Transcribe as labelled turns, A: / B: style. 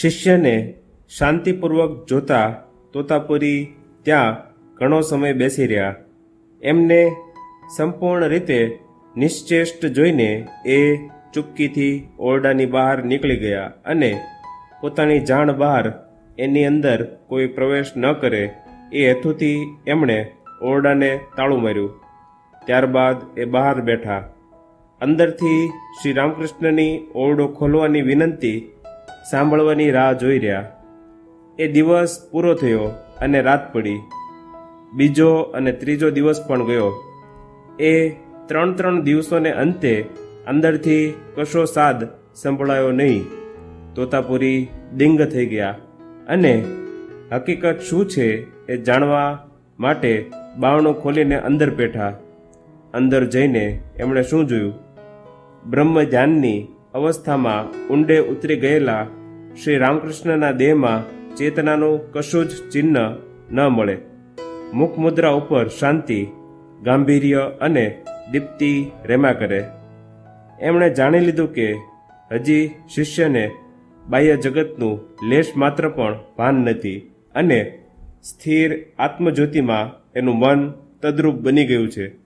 A: શિષ્યને શાંતિપૂર્વક જોતા તોતાપુરી ત્યાં ઘણો સમય બેસી રહ્યા. એમને સંપૂર્ણ રીતે નિશ્ચેષ્ટ જોઈને એ ચૂપકીથી ઓરડાની બહાર નીકળી ગયા અને પોતાની જાણ બહાર એની અંદર કોઈ પ્રવેશ ન કરે એ હેતુથી એમણે ઓરડાને તાળું માર્યું. ત્યારબાદ એ બહાર બેઠા. અંદરથી શ્રી રામકૃષ્ણની ઓરડો ખોલવાની વિનંતી સાંભળવાની રાહ જોઈ રહ્યા. એ દિવસ પૂરો થયો અને રાત પડી. બીજો અને ત્રીજો દિવસ પણ ગયો. એ ત્રણ ત્રણ દિવસોને અંતે અંદરથી કશો સાદ સંભળાયો નહીં. તોતાપુરી દિંગ થઈ ગયા. અને હકીકત શું છે એ જાણવા માટે બાવણું ખોલીને અંદર બેઠા. અંદર જઈને એમણે શું જોયું? બ્રહ્મ ધ્યાનની અવસ્થામાં ઊંડે ઉતરી ગયેલા શ્રી રામકૃષ્ણના દેહમાં ચેતનાનું કશું જ ચિહ્ન ન મળે. મુખ મુદ્રા ઉપર શાંતિ, ગાંભીર્ય અને દીપ્તિ રેમા કરે. એમણે જાણી લીધું કે હજી શિષ્યને બાહ્ય જગતનું લેશ માત્ર પણ ભાન નથી અને સ્થિર આત્મજ્યોતિમાં એનું મન તદ્રુપ બની ગયું છે.